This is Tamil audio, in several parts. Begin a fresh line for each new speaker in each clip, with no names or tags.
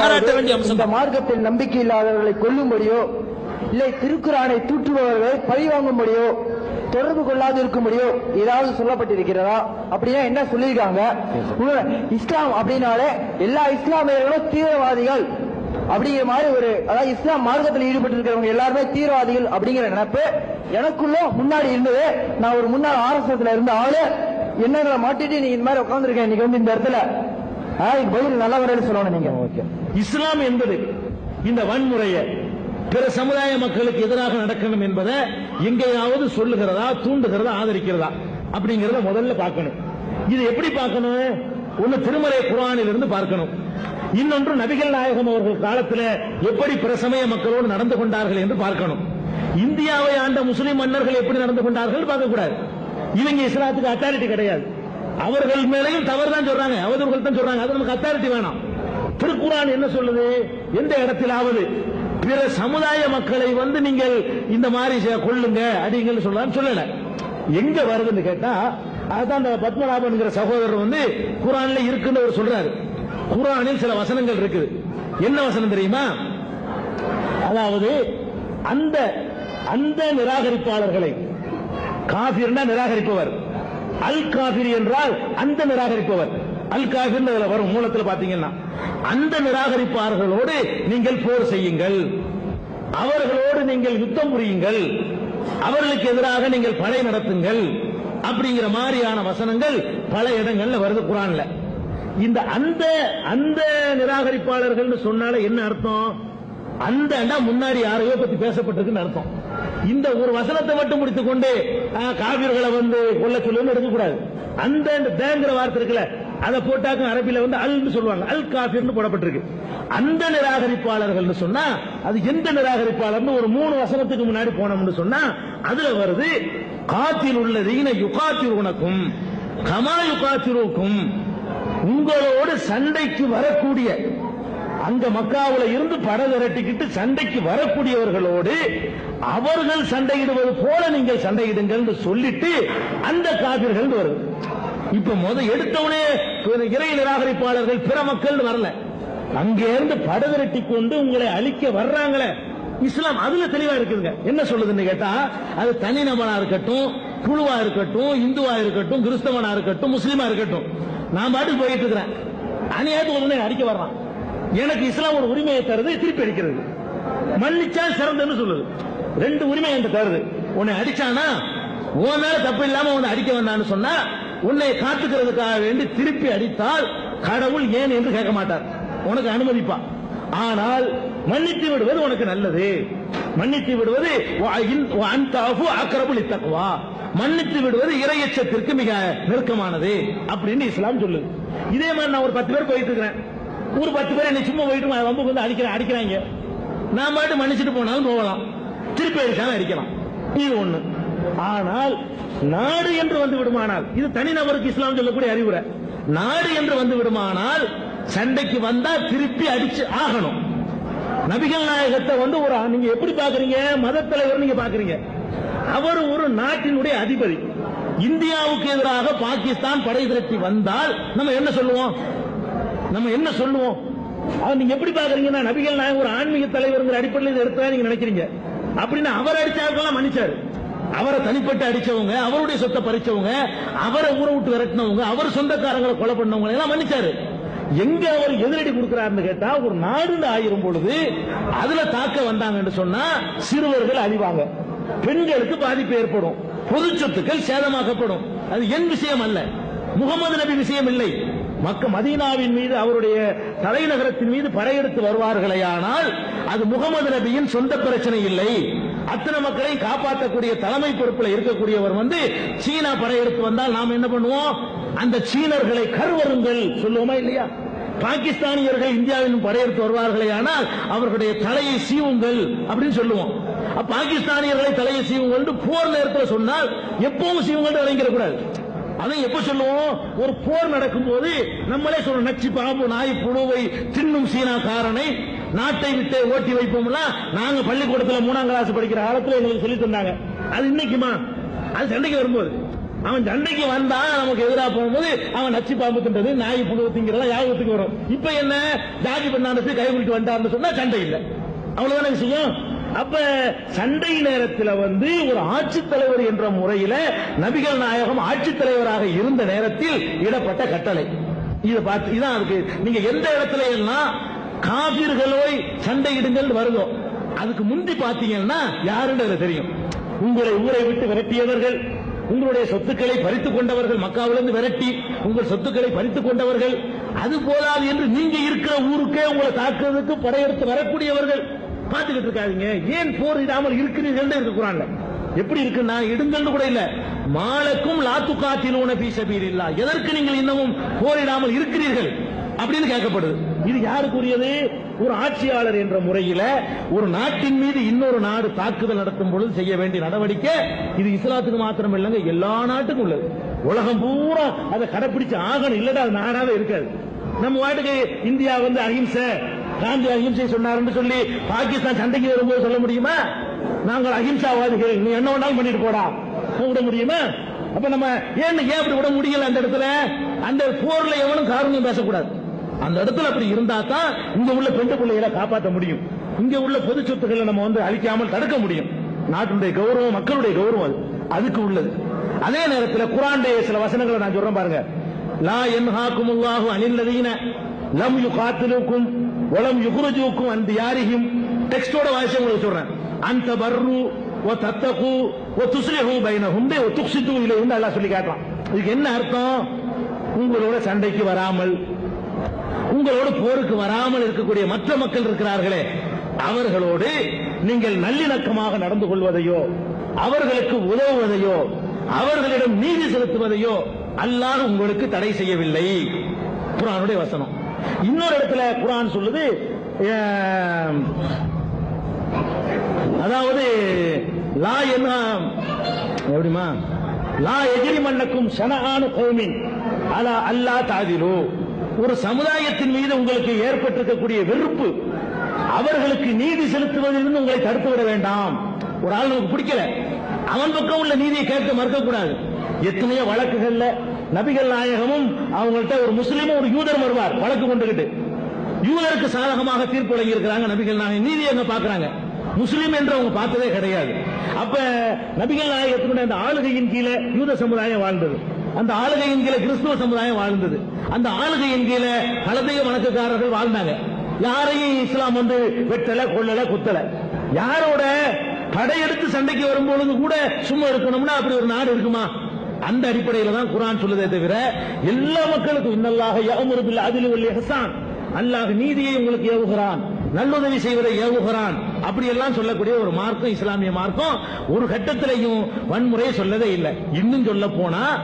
பாராட்ட வேண்டிய அம்சம்.
இந்த மார்க்கத்தில் நம்பிக்கை இல்லாதவர்களை கொல்லும்படியோ இல்லை திருக்குறானை தூற்றுபவர்களை பழிவாங்கும்படியோ தொடர்பு கொள்ளாது இருக்கும்படியோ ஏதாவது சொல்லப்பட்டிருக்கிறதா? அப்படின்னா என்ன சொல்லியிருக்காங்க? இஸ்லாம் அப்படின்னாலே எல்லா இஸ்லாமியர்களும் தீவிரவாதிகள் அப்படிங்கிற மாதிரி ஒரு அதாவது இஸ்லாம் மார்க்கத்தில் ஈடுபட்டு இருக்கிறவங்க எல்லாருமே தீவிரவாதிகள் அப்படிங்கிற நினைப்பு எனக்குள்ள முன்னாடி இருந்தது. நான் ஒரு முன்னாள் ஆர்எஸ்எஸ்ல இருந்த ஆளு. என்னங்களை மாட்டிட்டு நீ இந்த மாதிரி உட்காந்துருக்கேன் இன்னைக்கு வந்து இந்த இடத்துல பதில் நல்ல முறையில் சொல்லணும் நீங்க.
இஸ்லாம் என்பது இந்த வன்முறையை பிற சமுதாய மக்களுக்கு எதிராக நடக்கணும் என்பதை எங்கேயாவது சொல்லுகிறதா தூண்டுகிறதா ஆதரிக்கிறதா அப்படிங்கறத முதல்ல பார்க்கணும். இது எப்படி பார்க்கணும்? ஒன்னு திருமலை குரானில் இருந்து பார்க்கணும். இன்னொன்று நபிகள் நாயகம் அவர்கள் காலத்தில் எப்படி பிற சமய மக்களோடு நடந்து கொண்டார்கள் என்று பார்க்கணும். இந்தியாவை ஆண்ட முஸ்லிம் மன்னர்கள் எப்படி நடந்து கொண்டார்கள் பார்க்க கூடாது இவங்க இஸ்லாத்துக்கு அத்தாரிட்டி கிடையாது. அவர்கள் மேலையும் தவறு தான் சொல்றாங்க. அவதூறுகள் தான் சொல்றாங்க. அது நமக்கு அத்தாரிட்டி வேணாம். திருக்குறான் என்ன சொல்லுது? எந்த இடத்திலாவது பிற சமுதாய மக்களை வந்து நீங்கள் இந்த மாதிரி கொள்ளுங்க கொல்லுங்க சொல்லலாம் சொல்லல. எங்க வருதுன்னு கேட்டா அதுதான் அந்த பத்மநாபன்கிற சகோதரர் வந்து குரான்ல இருக்குன்னு அவர் சொல்றாரு. குரானில் சில வசனங்கள் இருக்குது. என்ன வசனம் தெரியுமா? அதாவது அந்த அந்த நிராகரிப்பாளர்களை காபிர்னா நிராகரிப்பவர். அல் காபிரி என்றால் அந்த நிராகரிப்பவர். அல் காபிர் வரும் மூலத்தில் பாத்தீங்கன்னா. அந்த நிராகரிப்பாளர்களோடு நீங்கள் போர் செய்யுங்கள். அவர்களோடு நீங்கள் யுத்தம் புரியுங்கள். அவர்களுக்கு எதிராக நீங்கள் படை நடத்துங்கள். அப்படிங்கிற மாதிரியான வசனங்கள் பல இடங்கள்ல வருது குரான்ல. இந்த அந்த அந்த நிராகரிப்பாளர்கள் சொன்னால என்ன அர்த்தம்? அந்த முன்னாடி யாரையோ பத்தி பேசப்பட்டிருக்குன்னு அர்த்தம். இந்த ஒரு வசனத்தை மட்டும் முடித்துக் கொண்டு ஆஹ், காவிர்களை வந்து கொல்ல சொல்லுன்னு எடுக்கக்கூடாது. அந்த தேங்கிற வார்த்தை இருக்குல்ல அதை போட்டாக்கும் அரபில வந்து அல்னு சொல்லுவாங்க. அல் காஃபிர்னு போடப்பட்டிருக்கு. அந்த நிராகரிப்பாளர்கள்னு சொன்னா அது எந்த நிராகரிப்பாளர்னு ஒரு மூணு வசனத்துக்கு முன்னாடி போனோம்னு சொன்னா அதுல வருது காத்தில் உள்ளதீன யுகாத்தில் உனக்கும் கமா யுகாத்திருக்கும் உங்களோடு சண்டைக்கு வரக்கூடிய அங்க மக்காவில் இருந்து படை திரட்டிக்கிட்டு சண்டைக்கு வரக்கூடியவர்களோடு அவர்கள் சண்டையிடுவது போல நீங்கள் சண்டையிடுங்கள் சொல்லிட்டு அந்த காவிர்கள் வருது. இப்ப முத எடுத்தவனே இறை நிராகரிப்பாளர்கள் பிற மக்கள் வரல. அங்கே இருந்து படை திரட்டி கொண்டு உங்களை அழிக்க வர்றாங்களே. இஸ்லாம் அதுல தெளிவா இருக்குதுங்க. என்ன சொல்லுதுன்னு கேட்டா அது தனிநபனா இருக்கட்டும் குழுவா இருக்கட்டும் இந்துவா இருக்கட்டும் கிறிஸ்தவனா இருக்கட்டும் முஸ்லீமா இருக்கட்டும். நான் பாட்டுக்கு போயிட்டு இருக்கிறேன். அநியாயத்துக்கு உடனே அடிக்க வர்றான். எனக்கு இஸ்லாம் ஒரு உரிமையை தருது திருப்பி அடிக்கிறது. மன்னிச்சா சிறந்தன்னு சொல்லுது. ரெண்டு உரிமை என்கிட்ட தருது. உன்னை அடிச்சானா? உன் மேல தப்பு இல்லாம உன்னை அடிக்க வந்தான்னு சொன்னா உன்னை காத்துக்கிறதுக்காக வேண்டி திருப்பி அடித்தால் கடவுள் ஏன் என்று கேட்க மாட்டார். உனக்கு அனுமதிப்பா. ஆனால் மன்னித்து விடுவது உனக்கு நல்லது. மன்னித்து விடுவது அக்கரபுல் தக்குவா மன்னித்து விடுவது இரையச்சத்திற்கு மிக நெருக்கமானது அப்படின்னு இஸ்லாம் சொல்லுது. இதே மாதிரி நான் ஒரு பத்து பேர் போயிட்டு இருக்கிறேன். ஒரு பத்து பேர் என்னை சும்மா போயிட்டு ரொம்ப வந்து அடிக்கிறேன் அடிக்கிறாங்க. நான் பாட்டு மன்னிச்சுட்டு போனாலும் போகலாம். திருப்பி அடிச்சாலும் அடிக்கலாம். இது ஒண்ணு. ஆனால் நாடு என்று வந்து விடுமானால் இது தனிநபருக்கு இஸ்லாம் சொல்லக்கூடிய அறிவுரை. நாடு என்று வந்து விடுமானால் சண்டைக்கு வந்தா திருப்பி அடிச்சு ஆகணும். நபிகள் நாயகத்தை வந்து ஒரு நீங்க எப்படி பாக்குறீங்க மத தலைவர் நீங்க பாக்குறீங்க அவர் ஒரு நாட்டினுடைய அதிபதி. இந்தியாவுக்கு எதிராக பாகிஸ்தான் படை திரட்டி வந்தால் நம்ம என்ன சொல்லுவோம்? நம்ம என்ன சொல்லுவோம்? அவர் நீங்க எப்படி பாக்குறீங்கன்னா நபிகள் நாயகம் ஒரு ஆன்மீக தலைவருங்கிற அடிப்படையில் எடுத்தா நீங்க நினைக்கிறீங்க. அப்படின்னு அவர் அடிச்சாருக்கெல்லாம் மன்னிச்சாரு. அவரை தனிப்பட்டு அடிச்சவங்க அவருடைய சொத்தை பறிச்சவங்க அவரை ஊரை விட்டு விரட்டினவங்க அவர் சொந்தக்காரங்களை கொலை பண்ணவங்க எல்லாம் மன்னிச்சாரு. எங்க அவர் எதிரடி கொடுக்கிறாருன்னு கேட்டா ஒரு நாடு ஆயிரும் பொழுது அதுல தாக்க வந்தாங்கன்னு சொன்னா சிறுவர்கள் அழிவாங்க. பெண்களுக்கு பாதிப்பு ஏற்படும். பொது சொத்துக்கள் சேதமாக்கப்படும். அது என் விஷயம் அல்ல. முகமது நபி விஷயம் இல்லை. மக்க மதீனாவின் மீது அவருடைய தலைநகரத்தின் மீது படையெடுத்து வருவார்களே ஆனால் அது முகமது நபியின் சொந்த பிரச்சனை இல்லை. அத்தனை மக்களை காப்பாற்றக்கூடிய தலைமை பொறுப்பில் இருக்கக்கூடியவர் வந்து சீனா படையெடுத்து வந்தால் நாம் என்ன பண்ணுவோம்? அந்த சீனர்களை கருவருங்கள் சொல்லுவோமா இல்லையா? பாகிஸ்தானியர்கள் இந்தியாவிலும் படையெடுத்து வருவார்களே ஆனால் அவர்களுடைய தலையை சீவுங்கள் அப்படின்னு சொல்லுவோம். பாகிஸ்தானியர்களை தலையை சீவுங்கள் போர் நேரத்தில் சொன்னால் எப்பவும் சீவுங்கள் விளங்கிடக்கூடாது அதை எப்ப சொல்லுவோம்? ஒரு போர் நடக்கும் போது நம்மளே சொல்றோம் நச்சு பாம்பு நாய் புழுவை தின்னும் காரனை நாட்டை விட்டு ஓட்டி வைப்போம்ல நாங்க பள்ளிக்கூடத்துல மூணாம் கிளாஸ் படிக்கிற காலத்துல எங்களுக்கு சொல்லி தந்தாங்க. அது இன்னைக்குமா? அது சண்டைக்கு வரும்போது. அவன் சண்டைக்கு வந்தா நமக்கு எதிராக போகும்போது அவன் நச்சு பாம்பு தின்றது நாய் புழு திங்கிறதா யாபத்துக்கு வரும். இப்ப என்ன? ஜாதி பண்ணாண்டு கை விட்டு வந்தான்னு சொன்னா சண்டை இல்லை. அவ்வளவுதான விஷயம்? அப்ப சண்டை நேரத்தில் வந்து ஒரு ஆட்சித்தலைவர் என்ற முறையில நபிகள் நாயகம் ஆட்சித்தலைவராக இருந்த நேரத்தில் இடப்பட்ட கட்டளை. இதை பார்த்து இதான் அதுக்கு நீங்க எந்த இடத்துல எல்லாம் காபிர்களோய் சண்டையிடுங்கள் வருதோ. அதுக்கு முந்தி பாத்தீங்கன்னா யாருன்னு தெரியும். உங்களை ஊரை விட்டு விரட்டியவர்கள் உங்களுடைய சொத்துக்களை பறித்துக் கொண்டவர்கள் மக்காவிலிருந்து விரட்டி உங்கள் சொத்துக்களை பறித்துக் கொண்டவர்கள் அது போதாது என்று நீங்க இருக்கிற ஊருக்கே உங்களை தாக்குறதுக்கு படையெடுத்து வரக்கூடியவர்கள். பார்த்துக்கிட்டு இருக்காதீங்க. ஏன் போரிடாமல் இருக்கிறீர்கள் இருக்கு குரான்ல. எப்படி இருக்குன்னா இடுங்கள்னு கூட இல்ல. மாலக்கும் லாத்து காத்திலூன பீசபீர் இல்லா எதற்கு நீங்கள் இன்னமும் போரிடாமல் இருக்கிறீர்கள்? அப்படின்னு கேட்கப்படுது. இது யாருக்குரியது? ஒரு ஆட்சியாளர் என்ற முறையில ஒரு நாட்டின் மீது இன்னொரு நாடு தாக்குதல் நடத்தும் பொழுது செய்ய வேண்டிய நடவடிக்கை இது இஸ்லாத்துக்கு மாத்திரம் இல்லைங்க எல்லா நாட்டுக்கும் உள்ளது. உலகம் பூரா அதை கடைபிடிச்சு ஆகணும். இல்லடா அது நாடாவே இருக்காது. நம்ம வாட்டுக்கு இந்தியா வந்து அஹிம்சை காந்தி அஹிம்சை சொன்னார் சொல்லி பாகிஸ்தான் சண்டைக்கு வரும்போது சொல்ல முடியுமா? நாங்கள் அஹிம்சாவாதிகள் நீ என்ன வேணாலும் பண்ணிட்டு போடா. விட முடியுமா? அப்ப நம்ம ஏன் ஏன் அப்படி விட முடியல அந்த இடத்துல? அந்த போர்ல எவனும் காரணம் பேசக்கூடாது. அந்த இடத்துல அப்படி இருந்தா தான் இங்க உள்ள பெண்டு பிள்ளைகளை காப்பாற்ற முடியும். இங்க உள்ள பொது சொத்துக்களை நம்ம வந்து அழிக்காமல் தடுக்க முடியும். நாட்டினுடைய கௌரவம் மக்களுடைய கௌரவம் அது. அதுக்கு உள்ளது. அதே நேரத்தில் குரானுடைய சில வசனங்களை நான் சொல்றேன் பாருங்க. லா என்ஹாக்குமுல்லாஹு அனில்லதீன லம் யுகாத்திலுக்கும் வலம் யுகுருஜுக்கும் அந்த யாரியும் டெக்ஸ்டோட வாய்ஸ் உங்களுக்கு சொல்றேன். அந்த பர்ரு ஓ தத்தகு ஓ துஸ்லிஹு பைனஹும். ஓ துக்சித்து இலையும் எல்லாம் சொல்லி காட்டலாம் இதுக்கு என்ன அர்த்தம்? உங்களோட சண்டைக்கு வராமல் உங்களோடு போருக்கு வராமல் இருக்கக்கூடிய மற்ற மக்கள் இருக்கிறார்களே அவர்களோடு நீங்கள் நல்லிணக்கமாக நடந்து கொள்வதையோ அவர்களுக்கு உதவுவதையோ அவர்களிடம் நீதி செலுத்துவதையோ அல்லாஹ் உங்களுக்கு தடை செய்யவில்லை. குரானுடைய வசனம். இன்னொரு இடத்துல குரான் சொல்லுது அதாவது லா என்ன எப்படிமா லா எதிரி மன்னக்கும் சனகான கோமின் அலா அல்லா தாதிலு. ஒரு சமுதாயத்தின் மீது உங்களுக்கு ஏற்பட்டிருக்கக்கூடிய வெறுப்பு அவர்களுக்கு நீதி செலுத்துவதிலிருந்து உங்களை தடுத்து விட வேண்டாம். ஒரு ஆள் நமக்கு பிடிக்கல. அவன் பக்கம் உள்ள நீதியை கேட்க மறுக்க கூடாது எத்தனையோ வழக்குகள்ல நபிகள் நாயகமும் அவங்கள்ட்ட ஒரு முஸ்லீமும் ஒரு யூதர் வருவார் வழக்கு கொண்டுகிட்டு. யூதருக்கு சாதகமாக தீர்ப்பு வழங்கியிருக்கிறாங்க நபிகள் நாயகம். நீதி என்ன பாக்குறாங்க? முஸ்லீம் என்று அவங்க பார்த்ததே கிடையாது. அப்ப நபிகள் நாயகத்தினுடைய அந்த ஆளுகையின் கீழே யூத சமுதாயம் வாழ்ந்தது. அந்த ஆளுகையின் கீழே கிறிஸ்துவ சமுதாயம் வாழ்ந்தது. அந்த ஆளுகையின் கீழே கலந்தைய வணக்கக்காரர்கள் வாழ்ந்தாங்க. யாரையும் இஸ்லாம் வந்து வெட்டல கொள்ளல குத்தல. யாரோட படையெடுத்து சண்டைக்கு வரும்பொழுது கூட சும்மா இருக்கணும்னா அப்படி ஒரு நாடு இருக்குமா? அந்த அடிப்படையில தான் குரான் சொல்லுதே தவிர எல்லா மக்களுக்கும் இன்னல்லாக யஅமுரு பில் அத்லி வல் அல்லாஹ் நீதியை உங்களுக்கு ஏவுகிறான் நல்லுதவி செய்வதை ஏவுகிறான். அப்படி எல்லாம் சொல்லக்கூடிய ஒரு மார்க்கம் இஸ்லாமிய மார்க்கம் ஒரு கட்டத்திலையும் வன்முறையை சொல்லதே இல்லை. இன்னும் சொல்ல போனா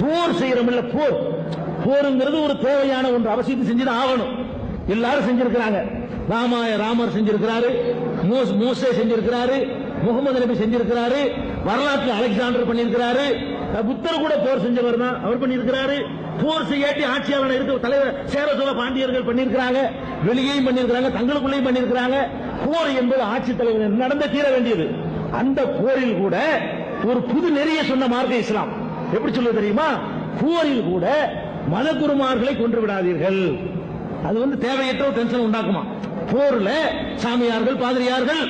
போர் செய்யறோம்ல போர். போருங்கிறது ஒரு தேவையான ஒன்று. அவசியத்தை செஞ்சுதான் ஆகணும். எல்லாரும் செஞ்சிருக்கிறாங்க. ராமாய ராமர் செஞ்சிருக்கிறாரு மோஸ்- செஞ்சிருக்கிறாரு முகமது நபி செஞ்சிருக்கிறாரு வரலாற்று அலெக்சாண்டர் பண்ணியிருக்கிறாரு. புத்தர் கூட போர் செஞ்சவர் தான். அவர் பண்ணியிருக்கிறாரு. போர் செய்யாட்டி ஆட்சியாளர் இருக்க. தலைவர் சேர சோழ பாண்டியர்கள் பண்ணியிருக்கிறாங்க. வெளியேயும் பண்ணியிருக்கிறாங்க. தங்களுக்குள்ளேயும் பண்ணியிருக்கிறாங்க. போர் என்பது ஆட்சி தலைவர் நடந்த தீர வேண்டியது. அந்த போரில் கூட ஒரு புது நெறிய சொன்ன மார்க்க இஸ்லாம். எப்படி சொல்ல தெரியுமா? போரில் கூட மத குருமார்களை கொன்று விடாதீர்கள். அது வந்து தேவையற்ற ஒரு டென்ஷன் உண்டாக்குமா? போர்ல சாமியார்கள் பாதிரியார்கள்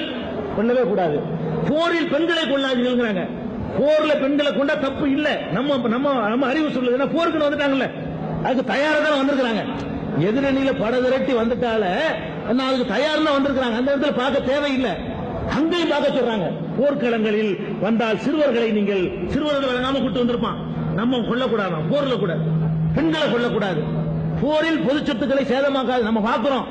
கொள்ளவே கூடாது. போரில் பெண்களை கொள்ளாதீர்கள்ங்கிறாங்க போர்ல பெண்களை கொண்டா தப்பு இல்ல. நம்ம நம்ம நம்ம அறிவு சொல்லுது போருக்கு வந்துட்டாங்கல்ல. அதுக்கு தயாரா தான் வந்திருக்கிறாங்க. எதிரணியில பட விரட்டி வந்துட்டால நான் அதுக்கு தயார் தான் வந்திருக்கிறாங்க. அந்த இடத்துல பார்க்க தேவையில்லை. அங்கேயும் பார்க்க சொல்றாங்க. போர்க்களங்களில் வந்தால் சிறுவர்களை நீங்கள் சிறுவர்கள் வழங்காம கூட்டு வந்திருப்பான். நம்ம கொல்லக்கூடாது போர்ல கூட. பெண்களை கொல்லக்கூடாது. போரில் பொது சொத்துக்களை சேதமாக்காது. நம்ம பார்க்கிறோம்.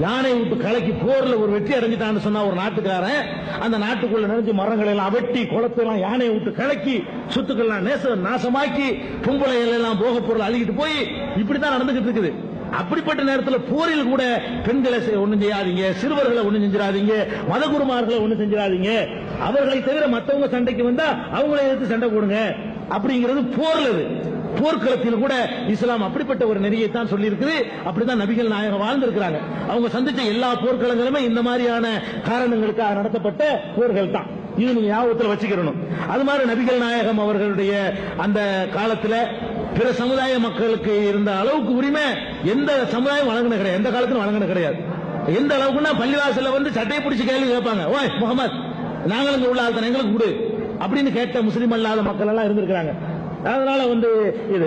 யானை விட்டு கலக்கி போர்ல ஒரு வெற்றி அடைஞ்சிட்டான்னு சொன்னா ஒரு நாட்டுக்காரன் அந்த நாட்டுக்குள்ள நிறைஞ்சு மரங்களை எல்லாம் வெட்டி குளத்தை எல்லாம் யானையை விட்டு கலக்கி சொத்துக்கள் எல்லாம் நேச நாசமாக்கி பொம்பளைகள் எல்லாம் போக பொருள் அழுகிட்டு போய் இப்படித்தான் நடந்துகிட்டு இருக்குது. அப்படிப்பட்ட நேரத்தில் போரில் கூட பெண்களை செ- ஒண்ணும் செய்யாதீங்க சிறுவர்களை ஒண்ணும் செஞ்சிடாதீங்க மதகுருமார்களை ஒண்ணும் செஞ்சிடாதீங்க. அவர்களை தவிர மற்றவங்க சண்டைக்கு வந்தா அவங்களை எதிர்த்து சண்டை போடுங்க. அப்படிங்கிறது போர்லது போர்க்களத்தில் கூட இஸ்லாம் அப்படிப்பட்ட ஒரு நெறியை தான் சொல்லியிருக்குது. அப்படிதான் நபிகள் நாயகம் வாழ்ந்திருக்கிறாங்க. அவங்க சந்திச்ச எல்லா போர்க்களங்களுமே இந்த மாதிரியான காரணங்களுக்காக நடத்தப்பட்ட போர்கள் தான் இது நீங்க ஞாபகத்தில் வச்சுக்கிறணும் அது மாதிரி நபிகள் நாயகம் அவர்களுடைய அந்த காலத்துல பிற சமுதாய மக்களுக்கு இருந்த அளவுக்கு உரிமை எந்த சமுதாயம் வழங்கின கிடையாது. எந்த காலத்திலும் வழங்கின கிடையாது. எந்த அளவுக்குன்னா பள்ளிவாசல்ல வந்து சட்டையை பிடிச்சி கேள்வி கேட்பாங்க. ஓய் முகமது நாங்களும் உள்ள ஆள் எங்களுக்கு கொடு அப்படின்னு கேட்ட முஸ்லீம் அல்லாத மக்கள் எல்லாம் இருந்திருக்கிறாங்க. அதனால வந்து இது